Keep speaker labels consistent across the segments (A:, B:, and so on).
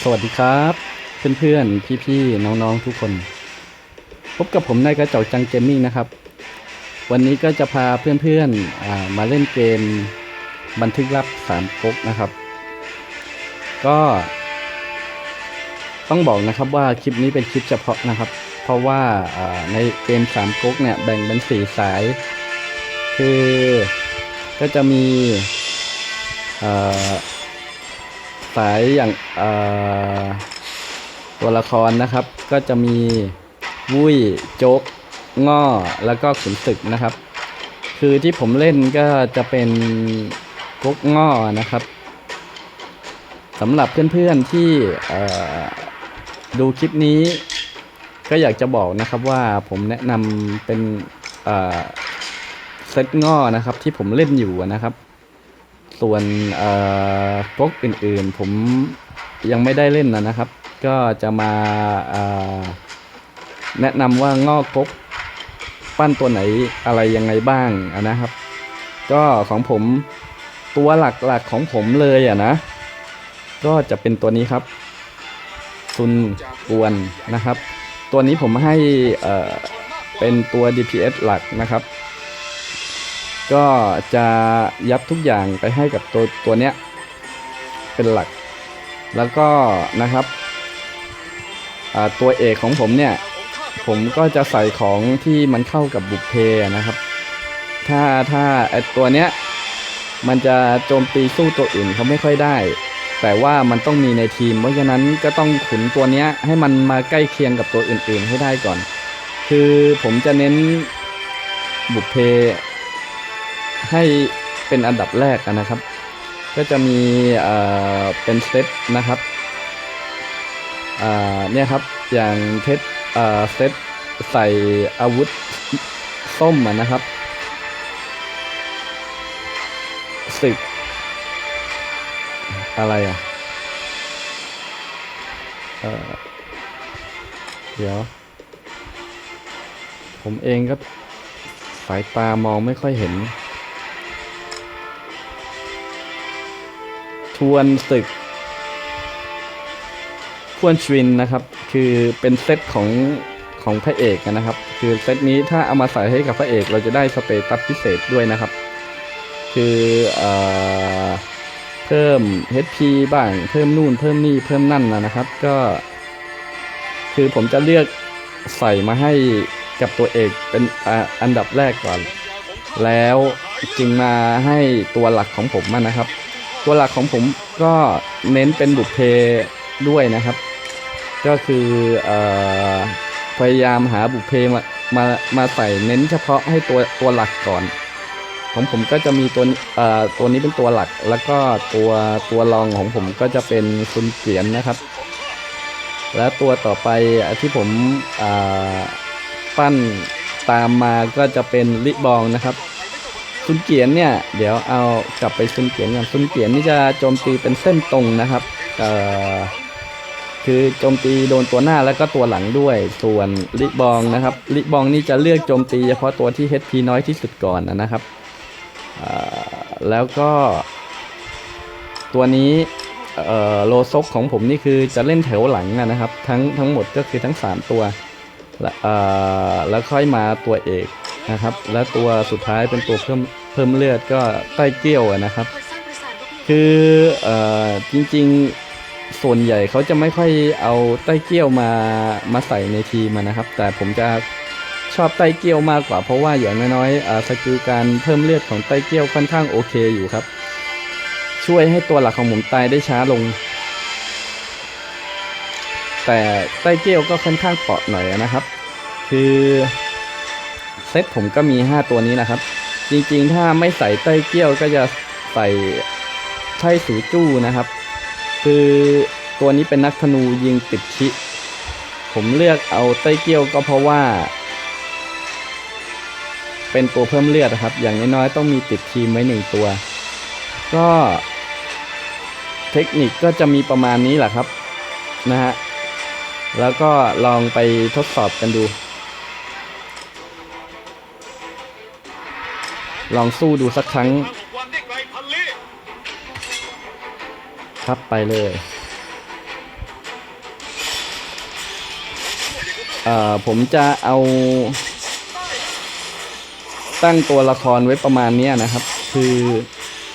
A: สวัสดีครับเพื่อนๆพี่ๆน้องๆทุกคน พบกับผมนายกระจอกจังเกมมิ่งนะครับ วันนี้ก็จะพาเพื่อนๆอมาเล่นเกมบันทึกลับสามก๊กนะครับ ก็ ต้องบอกนะครับว่าคลิปนี้เป็นคลิปเฉพาะนะครับ เพราะว่าในเกมสามก๊กเนี่ยแบ่งเป็นสี่สาย คือก็จะมีอ สายอย่างตัวละครนะครับ ก็จะมีวุ้ยโจ๊กง่อแล้วก็ขุนศึกนะครับ คือที่ผมเล่นก็จะเป็นก๊กง่อนะครับสำหรับเพื่อนๆที่ดูคลิปนี้ ก็อยากจะบอกนะครับว่าผมแนะนำเป็นเอ่อเซตง่อนะครับที่ผมเล่นอยู่นะครับ ส่วนเอ่อก๊กอื่นๆ ผมยังไม่ได้เล่นนะนะครับ ก็จะมาแนะนำว่างอกก๊กปั้นตัวไหนอะไรยังไงบ้างนะครับ ก็ของผมตัวหลักๆของผมเลยอะนะ ก็จะเป็นตัวนี้ครับซุนกวนนะครับ ตัวนี้ผมให้เป็นตัว DPS หลักนะครับ ก็จะยัดทุกอย่างไปให้กับตัวตัวเนี้ยเป็นหลัก แล้วก็นะครับตัวเอกของผมเนี่ย ผมก็จะใส่ของที่มันเข้ากับบุพเพนะครับ ถ้าถ้าไอตัวเนี้ยมันจะโจมตีสู้ตัวอื่นเขาไม่ค่อยได้ แต่ว่ามันต้องมีในทีม เพราะฉะนั้นก็ต้องขุนตัวเนี้ยให้มันมาใกล้เคียงกับตัวอื่นๆให้ได้ก่อน คือผมจะเน้นบุพเพ ให้เป็นอันดับแรกนะครับ ก็จะมีเป็นเซตนะครับเนี่ยครับอย่างเทสเซตใส่อาวุธส้มนะครับศึกอะไรอะเออเดี๋ยว ผมเองก็สายตามองไม่ค่อยเห็น ทวนศึกทวนชวินนะครับ คือเป็นเซตของของพระเอกนะครับ คือเซตนี้ถ้าเอามาใส่ให้กับพระเอกเราจะได้สเตตัสพิเศษด้วยนะครับ คือเออเพิ่ม HP บ้างเพิ่มนู่นเพิ่มนี่เพิ่มนั่นนะนะครับ ก็ คือผมจะเลือกใส่มาให้กับตัวเอกเป็นออันดับแรกก่อน แล้วจึงมาให้ตัวหลักของผมนะครับ ตัวหลักของผมก็เน้นเป็นบุพเพด้วยนะครับ ก็คืออพยายามหาบุพเพมามามาใส่เน้นเฉพาะให้ตัวตัวหลักก่อนของผมก็จะมีตัวตัวนี้เป็นตัวหลัก แล้วก็ตัวตัวรองของผมก็จะเป็นซุนเกียนนะครับ แล้วตัวต่อไปที่ผมปั้นตามมาก็จะเป็นลิบองนะครับ ซุนเกียนเนี่ยเดี๋ยวเอากลับไปซุนเกียนก่อนซุนเกียนนี่จะโจมตีเป็นเส้นตรงนะครับเอ่อคือโจมตีโดนตัวหน้าแล้วก็ตัวหลังด้วย ส่วนลิบองนะครับลิบองนี่จะเลือกโจมตีเฉพาะตัวที่ HP น้อยที่สุดก่อนนะครับแล้วก็ ตัวนี้โลซกของผมนี่คือจะเล่นแถวหลังอะนะครับ ทั้งทั้งหมดก็คือทั้ง 3 ตัวแล้วค่อยมาตัวเอก นะครับ และตัวสุดท้ายเป็นตัวเพิ่มเพิ่มเลือดก็ใต้เกี้ยวนะครับ คืออจริงๆส่วนใหญ่เขาจะไม่ค่อยเอาใต้เกี้ยวมามาใส่ในทีมอะนะครับ แต่ผมจะชอบใต้เกี้ยวมากกว่าเพราะว่าอย่างน้อยๆสกิลการเพิ่มเลือดของใต้เกี้ยวค่อนข้างโอเคอยู่ครับ ช่วยให้ตัวหลักของผมตายได้ช้าลง แต่ใต้เกี้ยวก็ค่อนข้างเปราะหน่อยนะครับ คือ เซตผมก็มี 5 ตัวนี้นะครับ จริงๆ ถ้าไม่ใส่ใต้เกี้ยวก็จะใส่ไช่สูจู้นะครับ คือตัวนี้เป็นนักธนูยิงติดชิ ผมเลือกเอาใต้เกี้ยวก็เพราะว่า เป็นตัวเพิ่มเลือดนะครับ อย่างน้อยๆต้องมีติดทีมไว้หนึ่งตัว ก็เทคนิคก็จะมีประมาณนี้แหละครับนะฮะแล้วก็ลองไปทดสอบกันดู ลองสู้ดูสักครั้ง ครับไปเลยเอ่อผมจะเอา ตั้งตัวละครไว้ประมาณนี้นะครับ คือ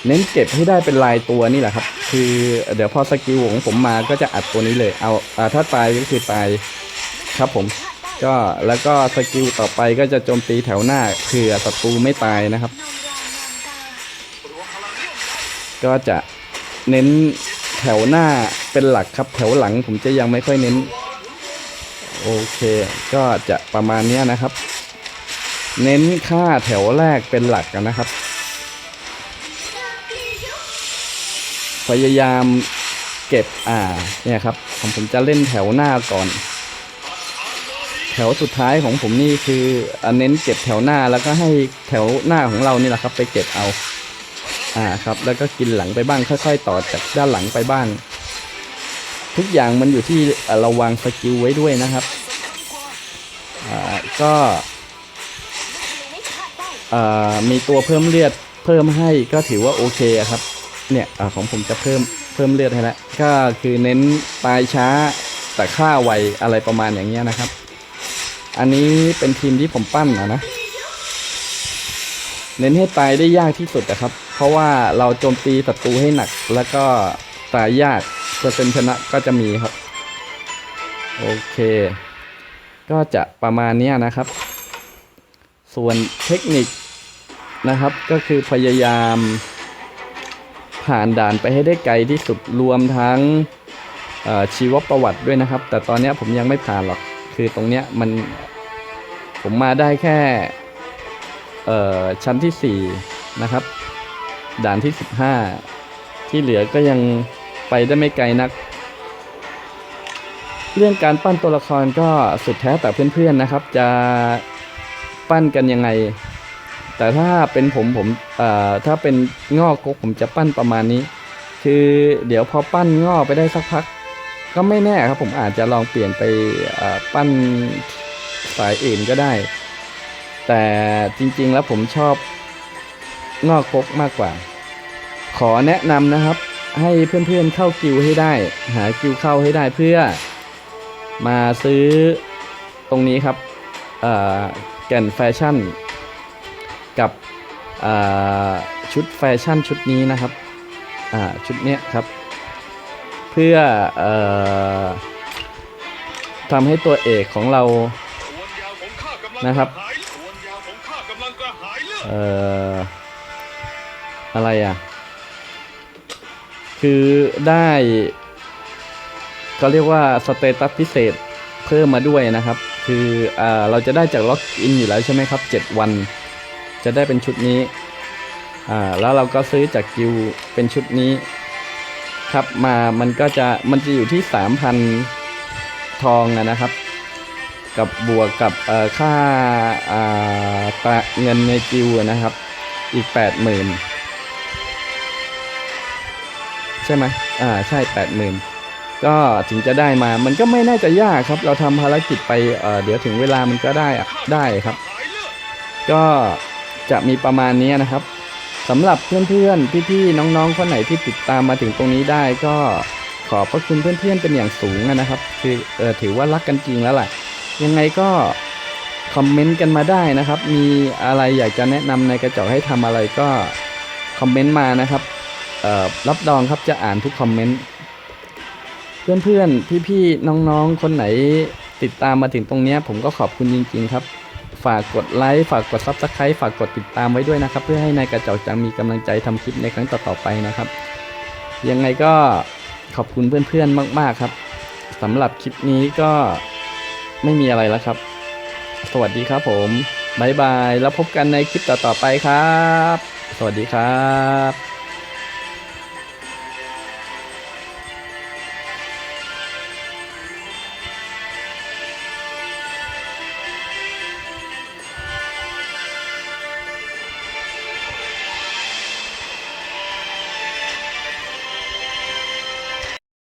A: เน้นเก็บให้ได้เป็นลายตัวนี่แหละครับ คือเดี๋ยวพอสกิลของผมมาก็จะอัดตัวนี้เลย เอาอาถ้าตายก็คือตายครับผม ก็แล้วก็สกิลต่อไปก็จะโจมตีแถวหน้าเผื่อศัตรูไม่ตายนะครับ ก็จะเน้นแถวหน้าเป็นหลักครับ แถวหลังผมจะยังไม่ค่อยเน้น โอเค ก็จะประมาณนี้นะครับ เน้นค่าแถวแรกเป็นหลักกันนะครับ พยายามเก็บอ่าเนี่ยครับผมผมจะเล่นแถวหน้าก่อน ถวสุดท้ายของผมนี่คืออเน้นเก็บแถวหน้าแล้วก็ให้แถวหน้าของเรานี่แหละครับ ไปเก็บเอา อ่าครับ แล้วก็กินหลังไปบ้างค่อย ๆ ต่อจากด้านหลังไปบ้าง ทุกอย่างมันอยู่ที่เราวางสกิลไว้ด้วยนะครับอ่าก็อ่ามีตัวเพิ่มเลือดเพิ่มให้ก็ถือว่าโอเคครับ เนี่ยอของผมจะเพิ่มเพิ่มเลือดให้แล้วก็คือเน้นตายช้าแต่ฆ่าไวอะไรประมาณอย่างเงี้ยนะครับ อันนี้เป็นทีมที่ผมปั้นนะนะเน้นให้ตายได้ยากที่สุดนะครับ เพราะว่าเราโจมตีศัตรูให้หนัก แล้วก็ตายยากเปอร์เซ็นต์ชนะก็จะมีครับ โอเค ก็จะประมาณนี้นะครับ ส่วนเทคนิคนะครับ ก็คือพยายามผ่านด่านไปให้ได้ไกลที่สุดรวมทั้งชีวประวัติด้วยนะครับ แต่ตอนนี้ผมยังไม่ผ่านหรอก คือตรงเนี้ยมัน ผมมาได้แค่เอ่อชั้นที่ 4 นะครับ ด่านที่ 15 ที่เหลือก็ยังไปได้ไม่ไกลนัก เรื่องการปั้นตัวละครก็สุดแท้แต่เพื่อนๆนะครับ จะปั้นกันยังไง แต่ถ้าเป็นผมผมเอ่อถ้าเป็นงอกกผมจะปั้นประมาณนี้ คือเดี๋ยวพอปั้นงอกไปได้สักพัก ก็ไม่แน่ครับผมอาจจะลองเปลี่ยนไปปั้น สายอื่นก็ได้ แต่จริงๆแล้วผมชอบงอกกกมากกว่า ขอแนะนำนะครับ ให้เพื่อนๆเข้ากิวให้ได้ หากิวเข้าให้ได้เพื่อมาซื้อตรงนี้ครับแก่นแฟชั่น กับชุดแฟชั่นชุดนี้นะครับชุดเนี้ยครับ เพื่ออทำให้ตัวเอกของเรา นะครับเอ่ออะไรอะ คือได้ก็เรียกว่าสเตตัสพิเศษเพิ่มมาด้วยนะครับ คืออ่าเราจะได้จากล็อกอินอยู่แล้วใช่ไหมครับ 7 วัน จะได้เป็นชุดนี้อ่าแล้วเราก็ซื้อจากกิวเป็นชุดนี้ครับมามันก็จะมันจะอยู่ที่ 3,000 ทองอะนะครับ กับบวกกับค่าาตะเงินในกิวอะนะครับ อีก80,000ใช่ไหมอ่าใช่80,000ก็ถึงจะได้มามันก็ไม่น่าจะยากครับ เราทำภารกิจไปเเดี๋ยวถึงเวลามันก็ได้ได้ครับ ก็จะมีประมาณนี้นะครับสำหรับเพื่อนๆ พี่ๆ น้องๆ คนไหนที่ติดตามมาถึงตรงนี้ได้ก็ขอบพระคุณเพื่อนๆ เป็นอย่างสูงนะครับ คือเออถือว่ารักกันจริงแล้วแหละ ยังไงก็คอมเมนต์กันมาได้นะครับ มีอะไรอยากจะแนะนำในกระจกให้ทำอะไรก็คอมเมนต์มานะครับเอ่อรับรองครับจะอ่านทุกคอมเมนต์เพื่อนๆ พี่ๆ น้องๆ คนไหนติดตามมาถึงตรงนี้ผมก็ขอบคุณจริงๆครับ ฝากกดไลค์ ฝากกด Subscribe ฝากกดติดตามไว้ด้วยนะครับ เพื่อให้นายกระจอกจังมีกำลังใจทำคลิปในครั้งต่อๆไปนะครับ ยังไงก็ขอบคุณเพื่อนๆ มากๆครับสำหรับคลิปนี้ก็ ไม่มีอะไรแล้วครับ สวัสดีครับผมบ๊ายบาย แล้วพบกันในคลิปต่อๆไปครับ สวัสดีครับ